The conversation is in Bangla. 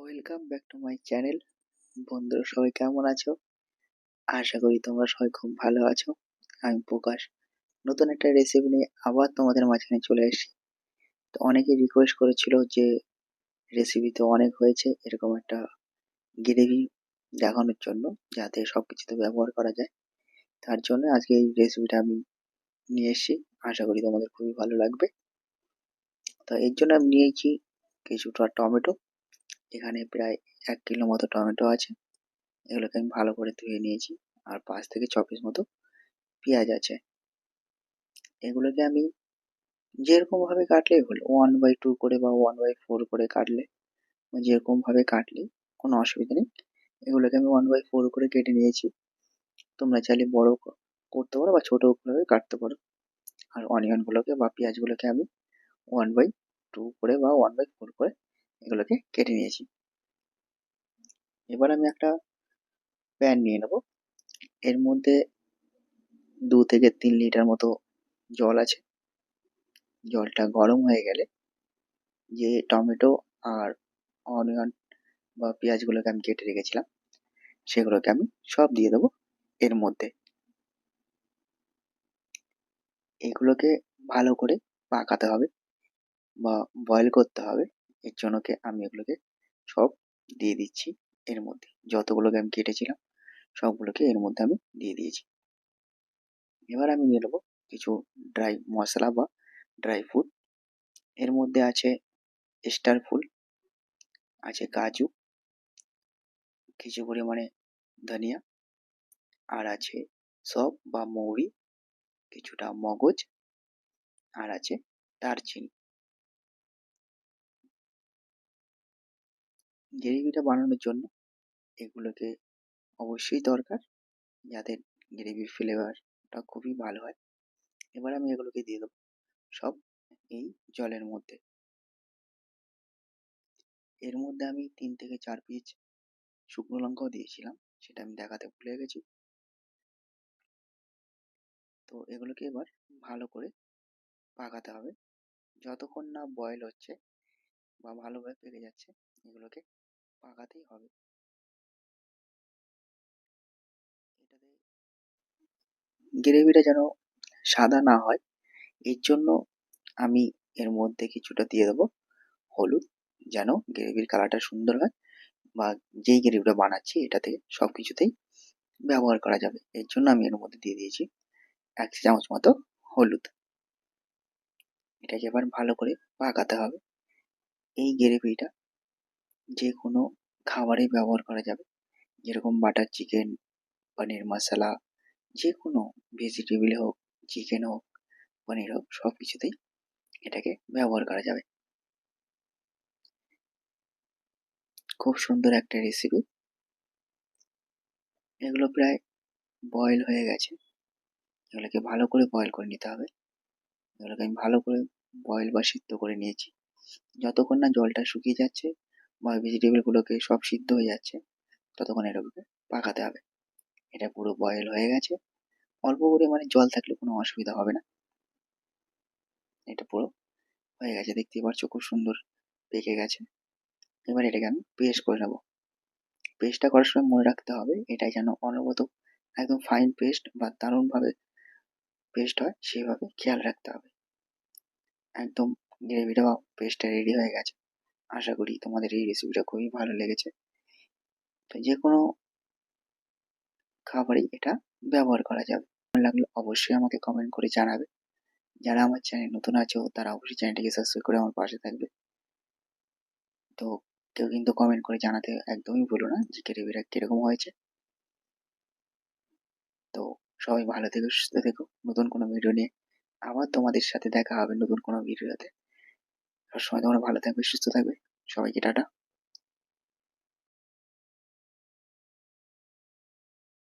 Welcome back to my channel বন্ধুরা, সবাই কেমন আছো? আশা করি তোমরা সবাই খুব ভালো আছো। আমি প্রকাশ। নতুন একটা রেসিপি নিয়ে আবার তোমাদের মাঝখানে চলে এসেছি। তো অনেকে রিকোয়েস্ট করেছিল যে রেসিপি তো অনেক হয়েছে, এরকম একটা গ্রেভি দেখানোর জন্য, যাতে সব কিছুতে ব্যবহার করা যায়। তার জন্য আজকে এই রেসিপিটা আমি নিয়ে এসেছি। আশা করি তোমাদের খুবই ভালো লাগবে। তো এর জন্য আমি নিয়েছি কিছুটা টমেটো। এখানে প্রায় এক কিলো মতো টমেটো আছে। এগুলোকে আমি ভালো করে ধুয়ে নিয়েছি। আর পাঁচ থেকে ছ পিস মতো পেঁয়াজ আছে। এগুলোকে আমি যেরকমভাবে কাটলেই হলো ওয়ান বাই টু করে বা ওয়ান বাই ফোর করে কাটলে যেরকমভাবে কাটলে কোনো অসুবিধা নেই। এগুলোকে আমি ওয়ান বাই ফোর করে কেটে নিয়েছি। তোমরা চাইলে বড় করতে পারো বা ছোটো করে কাটতে পারো। আর অনিয়নগুলোকে বা পেঁয়াজগুলোকে আমি ওয়ান বাই টু করে বা ওয়ান বাই ফোর করে এগুলোকে কেটে নিয়েছি। এবার আমি একটা প্যান নিয়ে নেব। এর মধ্যে দু থেকে তিন লিটার মতো জল আছে। জলটা গরম হয়ে গেলে যে টমেটো আর অনিয়ন বা পেঁয়াজগুলোকে আমি কেটে রেখেছিলাম, সেগুলোকে আমি সব দিয়ে দেবো এর মধ্যে। এগুলোকে ভালো করে পাকাতে হবে বা বয়েল করতে হবে। এর জন্যকে আমি এগুলোকে সব দিয়ে দিচ্ছি এর মধ্যে। যতগুলোকে আমি কেটেছিলাম, সবগুলোকে এর মধ্যে আমি দিয়ে দিয়েছি। এবার আমি নিয়ে নেব কিছু ড্রাই মশলা বা ড্রাই ফ্রুট এর মধ্যে আছে স্টার ফুল, আছে কাজু, কিছু পরিমাণে ধনিয়া, আর আছে সব বা মৌরি, কিছুটা মগজ, আর আছে দারচিনি। গ্রেভিটা বানানোর জন্য এগুলোকে অবশ্যই দরকার যাতে গ্রেভির ফ্লেভারটা খুবই ভালো হয়। এবার আমি এগুলোকে দিয়ে দেবো সব এই জলের মধ্যে। এর মধ্যে আমি তিন থেকে চার পিস শুকনো লঙ্কাও দিয়েছিলাম, সেটা আমি দেখাতে ভুলে গেছি। তো এগুলোকে এবার ভালো করে পাকাতে হবে। যতক্ষণ না বয়েল হচ্ছে বা ভালোভাবে পেকে যাচ্ছে, এগুলোকে পাকাতেই হবে। এটাতে গ্রেভিটা যেন সাদা না হয়, এর জন্য আমি এর মধ্যে কিছুটা দিয়ে দেবো হলুদ, যেন গ্রেভির কালারটা সুন্দর হয় বা যেই গ্রেভিটা বানাচ্ছি এটাতে সব কিছুতেই ব্যবহার করা যাবে। এর জন্য আমি এর মধ্যে দিয়ে দিয়েছি এক চামচ মতো হলুদ। এটাকে এবার ভালো করে পাকাতে হবে। এই গ্রেভিটা যে কোনো খাবারে ব্যবহার করা যাবে। যেরকম বাটার চিকেন পনির মশলা যে কোনো ভেজিটেবিল হোক চিকেন হোক পনির হোক সব কিছুতেই এটাকে ব্যবহার করা যাবে। খুব সুন্দর একটা রেসিপি এগুলো প্রায় বয়েল হয়ে গেছে। এগুলোকে ভালো করে বয়েল করে নিতে হবে। এগুলোকে আমি ভালো করে বয়েল বা সিদ্ধ করে নিয়েছি। যতক্ষণ না জলটা শুকিয়ে যাচ্ছে ভেজিটেবলগুলোকে সব সিদ্ধ হয়ে যাচ্ছে, ততক্ষণ এটাকে পাকাতে হবে। এটা পুরো বয়েল হয়ে গেছে। অল্প পরিমাণে জল থাকলে কোনো অসুবিধা হবে না। এটা পুরো হয়ে গেছে। দেখতেই পাচ্ছ খুব সুন্দর পেকে গেছে। এবার এটাকে আমি পেস্ট করে নেব। পেস্টটা করার সময় মনে রাখতে হবে এটা যেন অনবরত একদম ফাইন পেস্ট বা দারুণভাবে পেস্ট হয় সেভাবে খেয়াল রাখতে হবে। একদম গ্রেভিটা বা পেস্টটা রেডি হয়ে গেছে। আশা করি তোমাদের এই রেসিপিটা খুবই ভালো লেগেছে। তো যে কোনো খাবারই এটা ব্যবহার করা যাবে। ভালো লাগলে অবশ্যই আমাকে কমেন্ট করে জানাবে। যারা আমার চ্যানেল নতুন আছো, তারা অবশ্যই চ্যানেলটিকে সাবস্ক্রাইব করে আমার পাশে থাকবে। তো কেউ কিন্তু কমেন্ট করে জানাতে একদমই ভুলো না যে গ্রেভিটা কীরকম হয়েছে। তো সবাই ভালো থেকো, সুস্থ থেকো। নতুন কোনো ভিডিও নিয়ে আবার তোমাদের সাথে দেখা হবে নতুন কোনো ভিডিওতে সবসময় তোমরা ভালো থাকবে সুস্থ থাকবে। সবাইকে টাটা।